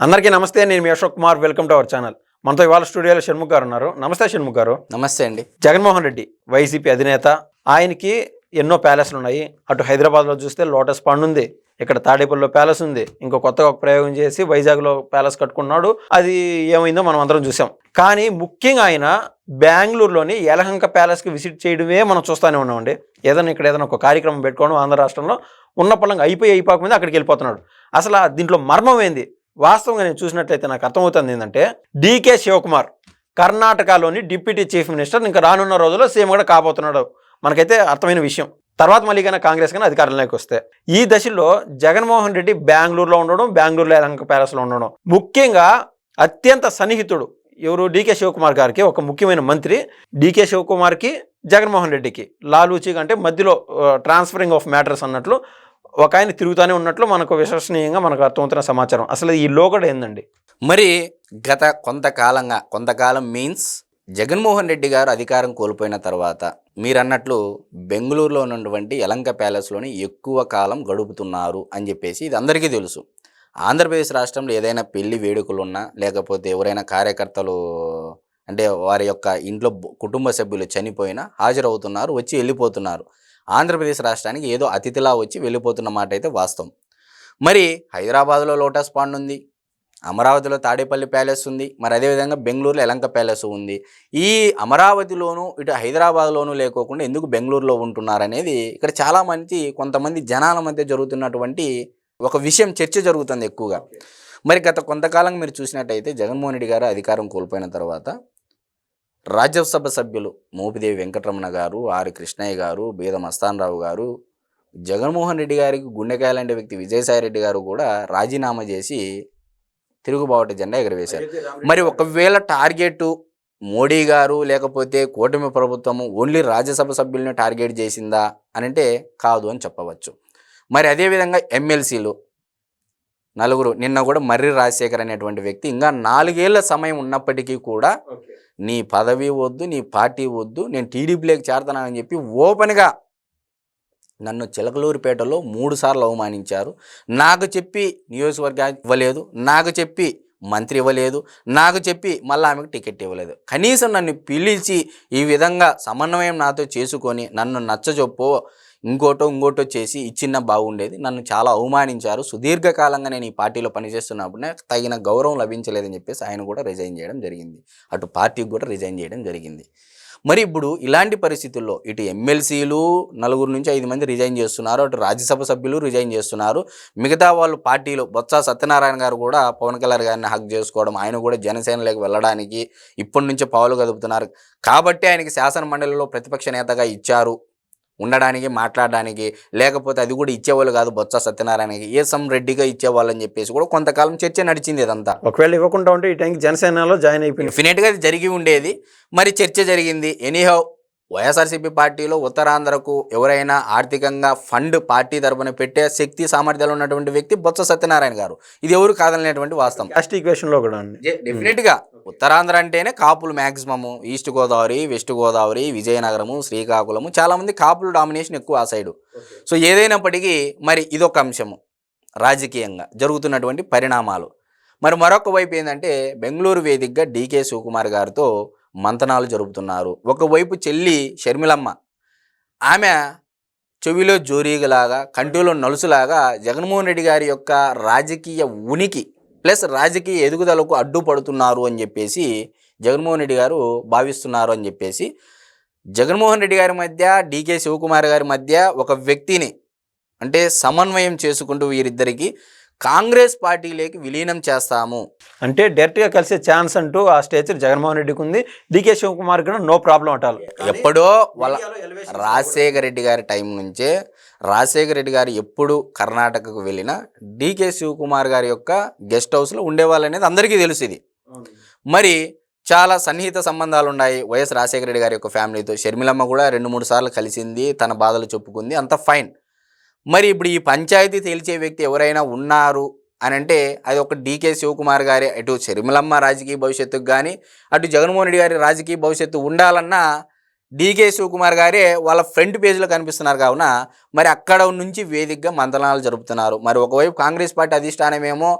అందరికీ నమస్తే నేను మీ Ashok Kumar. Welcome to our channel మనతో ఇవాళ స్టూడియోలో షణ్ముఖ్ గారు ఉన్నారు. నమస్తే షణ్ముఖ్ గారు. నమస్తే అండి. జగన్మోహన్ రెడ్డి వైసీపీ అధినేత ఆయనకి ఎన్నో ప్యాలెస్లు ఉన్నాయి. అటు హైదరాబాద్లో చూస్తే లోటస్ పండు ఉంది ఇక్కడ తాడేపల్లిలో ప్యాలెస్ ఉంది ఇంకో కొత్తగా ఒక ప్రయోగం చేసి వైజాగ్లో ప్యాలెస్ కట్టుకున్నాడు. అది ఏమైందో మనం అందరం చూసాం. కానీ ముఖ్యంగా ఆయన బెంగళూరులోని యలహంక ప్యాలెస్కి విజిట్ చేయడమే మనం చూస్తూనే ఉన్నామండి. ఏదైనా ఇక్కడ ఏదైనా ఒక కార్యక్రమం పెట్టుకోవడం ఆంధ్ర రాష్ట్రంలో ఉన్న పళ్ళంగా అయిపోయి అయిపోక మీద అక్కడికి వెళ్ళిపోతున్నాడు. అసలు ఆ దీంట్లో మర్మం ఏంది? వాస్తవంగా నేను చూసినట్లయితే నాకు అర్థమవుతుంది ఏంటంటే డీకే శివకుమార్ కర్ణాటకలోని డిప్యూటీ చీఫ్ మినిస్టర్ ఇంకా రానున్న రోజుల్లో సీఎం కూడా కాబోతున్నాడు. మనకైతే అర్థమైన విషయం. తర్వాత మళ్ళీ కానీ కాంగ్రెస్ కానీ అధికారంలోకి వస్తే. ఈ దశలో జగన్మోహన్ రెడ్డి బెంగళూరులో ఉండడం బెంగళూరులో యలహంక ప్యాలెస్లో ఉండడం. ముఖ్యంగా అత్యంత సన్నిహితుడు ఎవరు? డీకే శివకుమార్ గారికి ఒక ముఖ్యమైన మంత్రి డీకే శివకుమార్కి జగన్మోహన్ రెడ్డికి. లాలూచి అంటే మధ్యలో ట్రాన్స్ఫరింగ్ ఆఫ్ మ్యాటర్స్ అన్నట్లు ఒక ఆయన తిరుగుతూనే ఉన్నట్లు మనకు విశ్వసనీయంగా మనకు అర్థమవుతున్న సమాచారం. అసలు ఈ లోగడ ఏందండి? మరి గత కొంతకాలంగా కొంతకాలం మీన్స్ జగన్మోహన్ రెడ్డి గారు అధికారం కోల్పోయిన తర్వాత మీరు అన్నట్లు బెంగళూరులో ఉన్నటువంటి యలంక ప్యాలెస్లోని ఎక్కువ కాలం గడుపుతున్నారు అని చెప్పేసి ఇది అందరికీ తెలుసు. ఆంధ్రప్రదేశ్ రాష్ట్రంలో ఏదైనా పెళ్ళి వేడుకలు ఉన్నా లేకపోతే ఎవరైనా కార్యకర్తలు అంటే వారి యొక్క ఇంట్లో కుటుంబ సభ్యులు చనిపోయినా హాజరవుతున్నారు వచ్చి వెళ్ళిపోతున్నారు. ఆంధ్రప్రదేశ్ రాష్ట్రానికి ఏదో అతిథిలా వచ్చి వెళ్ళిపోతున్న మాట అయితే వాస్తవం. మరి హైదరాబాద్లో లోటస్ పాండ్ ఉంది అమరావతిలో తాడేపల్లి ప్యాలెస్ ఉంది మరి అదేవిధంగా బెంగళూరులో ఎలంక ప్యాలెస్ ఉంది. ఈ అమరావతిలోను ఇటు హైదరాబాద్లోనూ లేకోకుండా ఎందుకు బెంగళూరులో ఉంటున్నారనేది ఇక్కడ చాలామంది కొంతమంది జనాల మధ్య జరుగుతున్నటువంటి ఒక విషయం చర్చ జరుగుతుంది ఎక్కువగా. మరి గత కొంతకాలం మీరు చూసినట్టయితే జగన్మోహన్ రెడ్డి గారు అధికారం కోల్పోయిన తర్వాత రాజ్యసభ సభ్యులు మోపిదేవి వెంకటరమణ గారు ఆర్. కృష్ణయ్య గారు బీద మస్తానరావు గారు జగన్మోహన్ రెడ్డి గారికి గుండెకాయ లాంటి వ్యక్తి విజయసాయి రెడ్డి గారు కూడా రాజీనామా చేసి తిరుగుబాటు జెండా ఎగరవేశారు. మరి ఒకవేళ టార్గెట్ మోడీ గారు లేకపోతే కూటమి ప్రభుత్వము ఓన్లీ రాజ్యసభ సభ్యుల్ని టార్గెట్ చేసిందా అని అంటే కాదు అని చెప్పవచ్చు. మరి అదేవిధంగా ఎమ్మెల్సీలు నలుగురు. నిన్న కూడా మర్రి రాజశేఖర్ అనేటువంటి వ్యక్తి. ఇంకా నాలుగేళ్ళ సమయం ఉన్నప్పటికీ కూడా నీ పదవి వద్దు నీ పార్టీ వద్దు నేను టీడీపీలోకి చేరతానని చెప్పి ఓపెన్గా నన్ను చిలకలూరిపేటలో మూడు సార్లు అవమానించారు. నాకు చెప్పి నియోజకవర్గా ఇవ్వలేదు నాకు చెప్పి మంత్రి ఇవ్వలేదు నాకు చెప్పి మళ్ళీ ఆమెకు టికెట్ ఇవ్వలేదు. కనీసం నన్ను పిలిచి ఈ విధంగా సమన్వయం నాతో చేసుకొని నన్ను నచ్చజొప్పో ఇంకోటో ఇంకోటో చేసి ఇచ్చిన బాగుండేది. నన్ను చాలా అవమానించారు. సుదీర్ఘకాలంగా నేను ఈ పార్టీలో పనిచేస్తున్నప్పుడే తగిన గౌరవం లభించలేదని చెప్పేసి ఆయన కూడా రిజైన్ చేయడం జరిగింది. అటు పార్టీకి కూడా రిజైన్ చేయడం జరిగింది. మరి ఇప్పుడు ఇలాంటి పరిస్థితుల్లో ఇటు ఎమ్మెల్సీలు నలుగురు నుంచి ఐదు మంది రిజైన్ చేస్తున్నారు. అటు రాజ్యసభ సభ్యులు రిజైన్ చేస్తున్నారు. మిగతా వాళ్ళు పార్టీలో బొత్స సత్యనారాయణ గారు కూడా పవన్ కళ్యాణ్ గారిని హక్ చేసుకోవడం ఆయన కూడా జనసేనలోకి వెళ్ళడానికి ఇప్పటి నుంచే పావులు కదుపుతున్నారు కాబట్టి ఆయనకి శాసన మండలిలో ప్రతిపక్ష నేతగా ఇచ్చారు. ఉండడానికి మాట్లాడడానికి లేకపోతే అది కూడా ఇచ్చేవాళ్ళు కాదు బొత్స సత్యనారాయణకి. ఏసం రెడ్డిగా ఇచ్చేవాళ్ళని చెప్పేసి కూడా కొంతకాలం చర్చ నడిచింది ఇదంతా. ఒకవేళ ఇవ్వకుండా ఉంటే ఈ టైంకి జనసేనలో జాయిన్ అయిపోయింది. డెఫినెట్గా అది జరిగి ఉండేది. మరి చర్చ జరిగింది. ఎనీహౌ వైఎస్ఆర్సీపీ పార్టీలో ఉత్తరాంధ్రకు ఎవరైనా ఆర్థికంగా ఫండ్ పార్టీ తరపున పెట్టే శక్తి సామర్థ్యాలు ఉన్నటువంటి వ్యక్తి బొత్స సత్యనారాయణ గారు. ఇది ఎవరు కాదనేటువంటి వాస్తవం. క్యాస్ట్ ఈక్వేషన్లో కూడా డెఫినెట్గా ఉత్తరాంధ్ర అంటేనే కాపులు maximum east Godavari west Godavari Vizianagaram Srikakulam చాలా మంది కాపులు డామినేషన్ ఎక్కువ ఆ సైడు. సో ఏదైనప్పటికీ మరి ఇదొక అంశము. రాజకీయంగా జరుగుతున్నటువంటి పరిణామాలు. మరి మరొక వైపు ఏంటంటే బెంగళూరు వేదికగా డీకే శివకుమార్ గారితో మంతనాలు జరుపుతున్నారు. ఒకవైపు చెల్లి షర్మిలమ్మ ఆమె చెవిలో జోరీగలాగా కంటిలో నలుసులాగా జగన్మోహన్ రెడ్డి గారి యొక్క రాజకీయ ఉనికి ప్లస్ రాజకీయ ఎదుగుదలకు అడ్డుపడుతున్నారు అని చెప్పేసి జగన్మోహన్ రెడ్డి గారు భావిస్తున్నారు అని చెప్పేసి జగన్మోహన్ రెడ్డి గారి మధ్య డీకే శివకుమార్ గారి మధ్య ఒక వ్యక్తిని అంటే సమన్వయం చేసుకుంటూ వీరిద్దరికీ కాంగ్రెస్ పార్టీలోకి విలీనం చేస్తాము. అంటే డైరెక్ట్గా కలిసే ఛాన్స్ అంటూ ఆ స్టేజ్ జగన్మోహన్ రెడ్డికి ఉంది. డికే శివకుమార్ కూడా నో ప్రాబ్లం అటాల్ ఎప్పుడో వాళ్ళ రాజశేఖర రెడ్డి గారి టైం నుంచే రాజశేఖర రెడ్డి గారు ఎప్పుడు కర్ణాటకకు వెళ్ళినా డీకే శివకుమార్ గారి యొక్క గెస్ట్ హౌస్లో ఉండేవాళ్ళు అనేది అందరికీ తెలుసు ఇది మరి చాలా సన్నిహిత సంబంధాలు ఉన్నాయి. వైఎస్ రాజశేఖర రెడ్డి గారి యొక్క ఫ్యామిలీతో. షర్మిలమ్మ కూడా రెండు మూడు సార్లు కలిసింది తన బాధలు చెప్పుకుంది అంత ఫైన్ మరి ఇప్పుడు ఈ పంచాయతీ తేల్చే వ్యక్తి ఎవరైనా ఉన్నారు అని అంటే అది ఒక డీకే శివకుమార్ గారి అటు షర్మిలమ్మ రాజకీయ భవిష్యత్తుకు కానీ అటు జగన్మోహన్ రెడ్డి గారి రాజకీయ భవిష్యత్తు ఉండాలన్నా డీకే శివకుమార్ గారే వాళ్ళ ఫ్రంట్ పేజ్లో కనిపిస్తున్నారు కావున మరి అక్కడ నుంచి వేదికగా మంతనాలు జరుపుతున్నారు. మరి ఒకవైపు కాంగ్రెస్ పార్టీ అధిష్టానమేమో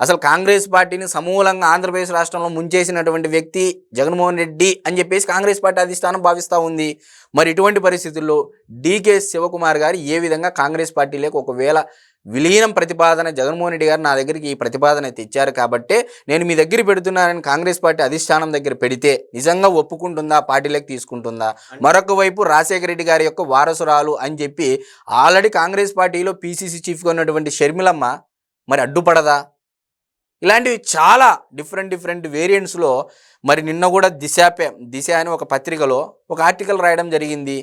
అసలు కాంగ్రెస్ పార్టీని సమూలంగా ఆంధ్రప్రదేశ్ రాష్ట్రంలో ముంచేసినటువంటి వ్యక్తి జగన్మోహన్ రెడ్డి అని చెప్పేసి కాంగ్రెస్ పార్టీ అధిష్టానం భావిస్తూ ఉంది. మరి ఇటువంటి పరిస్థితుల్లో డీకే శివకుమార్ గారు ఏ విధంగా కాంగ్రెస్ పార్టీలోకి ఒకవేళ విలీనం ప్రతిపాదన జగన్మోహన్ రెడ్డి గారు నా దగ్గరికి ఈ ప్రతిపాదన తెచ్చారు కాబట్టే నేను మీ దగ్గర పెడుతున్నానని కాంగ్రెస్ పార్టీ అధిష్టానం దగ్గర పెడితే నిజంగా ఒప్పుకుంటుందా? పార్టీలోకి తీసుకుంటుందా? మరొక వైపు రాజశేఖర రెడ్డి గారి యొక్క వారసురాలు అని చెప్పి ఆల్రెడీ కాంగ్రెస్ పార్టీలో పీసీసీ చీఫ్గా ఉన్నటువంటి షర్మిలమ్మ మరి అడ్డుపడదా? ఇలాంటివి చాలా డిఫరెంట్ డిఫరెంట్ వేరియంట్స్లో మరి నిన్న కూడా దిశాపే దిశ అని ఒక పత్రికలో ఒక ఆర్టికల్ రాయడం జరిగింది.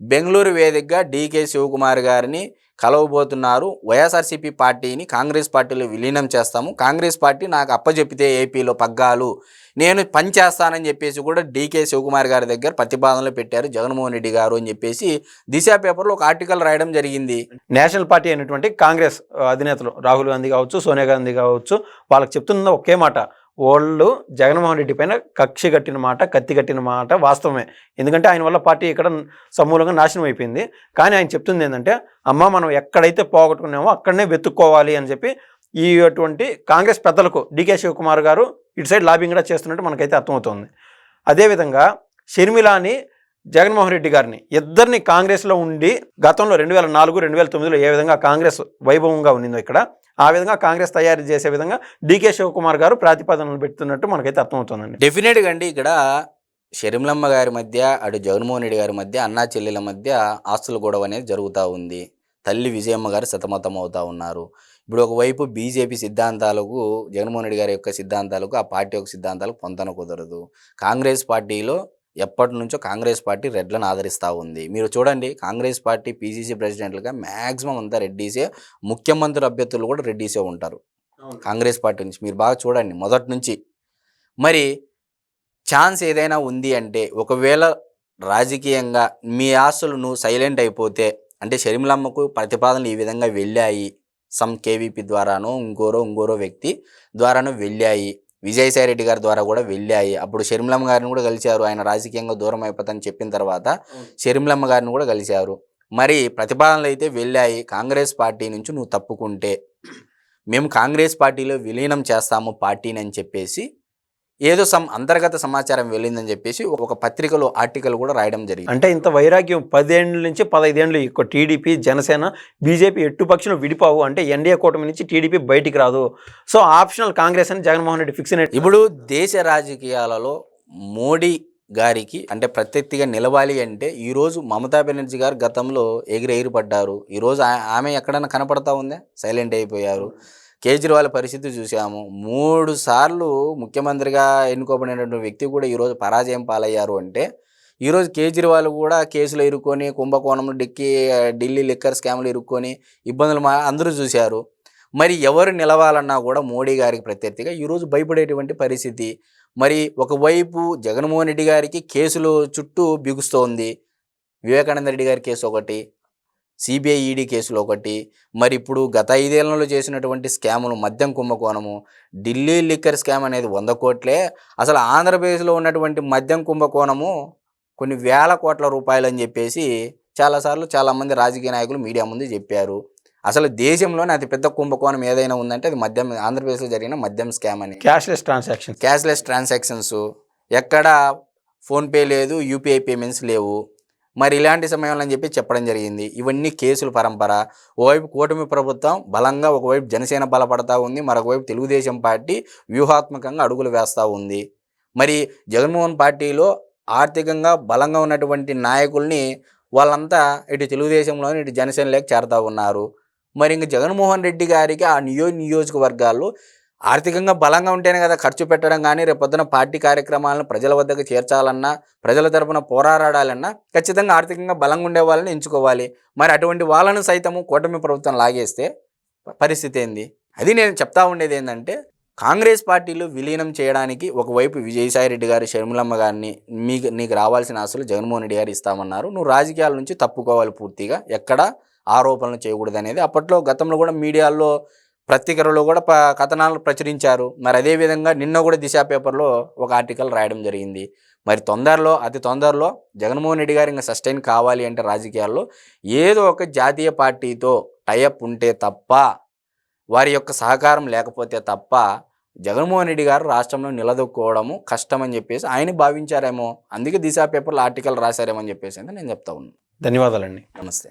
బెంగళూరు వేదికగా డీకే శివకుమార్ గారిని కలవబోతున్నారు. వైఎస్ఆర్సీపీ పార్టీని కాంగ్రెస్ పార్టీలో విలీనం చేస్తాము. కాంగ్రెస్ పార్టీ నాకు అప్పచెప్పితే ఏపీలో పగ్గాలు. నేను పని చేస్తానని చెప్పేసి కూడా డీకే శివకుమార్ గారి దగ్గర ప్రతిపాదనలు పెట్టారు. జగన్మోహన్ రెడ్డి గారు అని చెప్పేసి దిశ పేపర్లో ఒక ఆర్టికల్ రాయడం జరిగింది. నేషనల్ పార్టీ అయినటువంటి కాంగ్రెస్ అధినేతలు రాహుల్ గాంధీ కావచ్చు సోనియా గాంధీ కావచ్చు వాళ్ళకి చెప్తున్న ఒకే మాట. వాళ్ళు జగన్మోహన్ రెడ్డి పైన కక్ష కట్టిన మాట కత్తి కట్టిన మాట వాస్తవమే. ఎందుకంటే ఆయన వల్ల పార్టీ ఇక్కడ సమూలంగా నాశనం అయిపోయింది. కానీ ఆయన చెప్తుంది ఏంటంటే అమ్మ మనం ఎక్కడైతే పోగొట్టుకున్నామో అక్కడనే వెతుక్కోవాలి అని చెప్పి ఈ అటువంటి కాంగ్రెస్ పెద్దలకు డికే శివకుమార్ గారు ఇటు సైడ్ లాబింగ్ కూడా చేస్తున్నట్టు మనకైతే అర్థమవుతుంది. అదేవిధంగా షర్మిలాని జగన్మోహన్ రెడ్డి గారిని ఇద్దరిని కాంగ్రెస్లో ఉండి గతంలో రెండు వేల నాలుగు రెండు వేల తొమ్మిదిలో ఏ విధంగా కాంగ్రెస్ వైభవంగా ఉన్నిందో ఇక్కడ ఆ విధంగా కాంగ్రెస్ తయారు చేసే విధంగా డీకే శివకుమార్ గారు ప్రతిపాదనలు పెడుతున్నట్టు మనకైతే అర్థమవుతుందండి. డెఫినెట్గా అండి ఇక్కడ షర్మిలమ్మ గారి మధ్య అటు జగన్మోహన్ రెడ్డి గారి మధ్య అన్నా చెల్లెల మధ్య ఆస్తుల గొడవ అనేది జరుగుతూ ఉంది. తల్లి విజయమ్మ గారు సతమతం అవుతూ ఉన్నారు. ఇప్పుడు ఒకవైపు బీజేపీ సిద్ధాంతాలకు జగన్మోహన్ రెడ్డి గారి యొక్క సిద్ధాంతాలకు ఆ పార్టీ యొక్క సిద్ధాంతాలకు పొంతన కుదరదు. కాంగ్రెస్ పార్టీలో ఎప్పటి నుంచో కాంగ్రెస్ పార్టీ రెడ్లను ఆదరిస్తూ ఉంది. మీరు చూడండి కాంగ్రెస్ పార్టీ పీసీసీ ప్రెసిడెంట్లుగా మ్యాక్సిమం అంతా రెడ్డీసే ముఖ్యమంత్రి అభ్యర్థులు కూడా రెడ్డీసే ఉంటారు. కాంగ్రెస్ పార్టీ నుంచి మీరు బాగా చూడండి మొదటి నుంచి. మరి ఛాన్స్ ఏదైనా ఉంది అంటే ఒకవేళ రాజకీయంగా మీ ఆస్తులు నువ్వు సైలెంట్ అయిపోతే అంటే షర్మిలమ్మకు ప్రతిపాదనలు ఈ విధంగా వెళ్ళాయి సమ్ కేవీపీ ద్వారానో ఇంకోరో ఇంకోరో వ్యక్తి ద్వారానో వెళ్ళాయి విజయసాయి రెడ్డి గారి ద్వారా కూడా వెళ్ళాయి. అప్పుడు షర్మిలమ్మ గారిని కూడా కలిశారు. ఆయన రాజకీయంగా దూరం అయిపోతాని చెప్పిన తర్వాత షర్మిలమ్మ గారిని కూడా కలిశారు. మరి ప్రతిపాదనలు అయితే వెళ్ళాయి. కాంగ్రెస్ పార్టీ నుంచి నువ్వు తప్పుకుంటే మేము కాంగ్రెస్ పార్టీలో విలీనం చేస్తాము పార్టీని అని చెప్పేసి ఏదో సమ్ అంతర్గత సమాచారం వెళ్ళిందని చెప్పేసి ఒక పత్రికలో ఆర్టికల్ కూడా రాయడం జరిగింది. అంటే ఇంత వైరాగ్యం పదేండ్ల నుంచి పదైదేండ్లు ఎక్కువ టీడీపీ జనసేన బీజేపీ ఎట్టు పక్షులు విడిపోవు. అంటే ఎన్డీఏ కూటమి నుంచి టీడీపీ బయటికి రాదు. సో ఆప్షనల్ కాంగ్రెస్ అని జగన్మోహన్ రెడ్డి ఫిక్స్ అయినట్టు. ఇప్పుడు దేశ రాజకీయాలలో మోడీ గారికి అంటే ప్రత్యర్థిగా నిలవాలి అంటే ఈరోజు మమతా బెనర్జీ గారు గతంలో ఎగిరి ఎగిరిపడ్డారు ఈరోజు ఆమె ఎక్కడైనా కనపడతా ఉందా? సైలెంట్ అయిపోయారు. కేజ్రీవాల్ పరిస్థితి చూసాము. మూడు సార్లు ముఖ్యమంత్రిగా ఎన్నుకోబడినటువంటి వ్యక్తి కూడా ఈరోజు పరాజయం పాలయ్యారు అంటే ఈరోజు కేజ్రీవాల్ కూడా కేసులో ఇరుక్కొని కుంభకోణంలో డిక్కి ఢిల్లీ లిక్కర్ స్కామ్లు ఇరుక్కొని ఇబ్బందులు మా అందరూ చూశారు. మరి ఎవరు నిలవాలన్నా కూడా మోడీ గారికి ప్రత్యర్థిగా ఈరోజు భయపడేటువంటి పరిస్థితి. మరి ఒకవైపు జగన్మోహన్ రెడ్డి గారికి కేసులు చుట్టూ బిగుస్తోంది. వివేకానంద రెడ్డి గారి కేసు ఒకటి సిబిఐ ఈడీ కేసులు ఒకటి. మరి ఇప్పుడు గత ఐదేళ్ళలో చేసినటువంటి స్కాములు మద్యం కుంభకోణము ఢిల్లీ లిక్కర్ స్కామ్ అనేది వంద కోట్లే. అసలు ఆంధ్రప్రదేశ్లో ఉన్నటువంటి మద్యం కుంభకోణము కొన్ని వేల కోట్ల రూపాయలు అని చెప్పేసి చాలాసార్లు చాలామంది రాజకీయ నాయకులు మీడియా ముందు చెప్పారు. అసలు దేశంలోనే అతిపెద్ద కుంభకోణం ఏదైనా ఉందంటే అది మద్యం ఆంధ్రప్రదేశ్లో జరిగిన మద్యం స్కామ్ అని. Cashless transaction cashless transactions. ఎక్కడ ఫోన్పే లేదు యూపీఐ పేమెంట్స్ లేవు. మరి ఇలాంటి సమయంలో అని చెప్పి చెప్పడం జరిగింది. ఇవన్నీ కేసుల పరంపర. ఓవైపు కూటమి ప్రభుత్వం బలంగా ఒకవైపు జనసేన బలపడతా ఉంది మరొకవైపు తెలుగుదేశం పార్టీ వ్యూహాత్మకంగా అడుగులు వేస్తూ ఉంది. మరి జగన్మోహన్ పార్టీలో ఆర్థికంగా బలంగా ఉన్నటువంటి నాయకుల్ని వాళ్ళంతా ఇటు తెలుగుదేశంలోని ఇటు జనసేనలోకి చేరుతూ ఉన్నారు. మరి ఇంక జగన్మోహన్ రెడ్డి గారికి ఆ నియో నియోజకవర్గాల్లో ఆర్థికంగా బలంగా ఉంటేనే కదా ఖర్చు పెట్టడం కానీ రేపొద్దున పార్టీ కార్యక్రమాలను ప్రజల వద్దకు చేర్చాలన్నా ప్రజల తరపున పోరాడాలన్నా ఖచ్చితంగా ఆర్థికంగా బలంగా ఉండే వాళ్ళని ఎంచుకోవాలి. మరి అటువంటి వాళ్ళను సైతము కూటమి ప్రభుత్వం లాగేస్తే పరిస్థితి ఏంది? అది నేను చెప్తా ఉండేది ఏంటంటే కాంగ్రెస్ పార్టీలు విలీనం చేయడానికి ఒకవైపు విజయసాయి రెడ్డి గారు షర్మిలమ్మ గారిని మీకు నీకు రావాల్సిన ఆస్తులు జగన్మోహన్ రెడ్డి గారు ఇస్తామన్నారు. నువ్వు రాజకీయాల నుంచి తప్పుకోవాలి పూర్తిగా. ఎక్కడ ఆరోపణలు చేయకూడదు అనేది అప్పట్లో గతంలో కూడా మీడియాలో పత్రికలలో కూడా కథనాలు ప్రచురించారు. మరి అదేవిధంగా నిన్న కూడా దిశ పేపర్లో ఒక ఆర్టికల్ రాయడం జరిగింది. మరి తొందరలో అతి తొందరలో జగన్మోహన్ రెడ్డి గారు ఇంకా సస్టైన్ కావాలి అంటే రాజకీయాల్లో ఏదో ఒక జాతీయ పార్టీతో టైఅప్ ఉంటే తప్ప వారి యొక్క సహకారం లేకపోతే తప్ప జగన్మోహన్ రెడ్డి గారు రాష్ట్రంలో నిలదొక్కుకోవడము కష్టమని చెప్పేసి ఆయన భావించారేమో. అందుకే దిశా పేపర్లో ఆర్టికల్ రాశారేమో అని చెప్పేసి నేను చెప్తా ఉన్నాను ధన్యవాదాలండి. నమస్తే.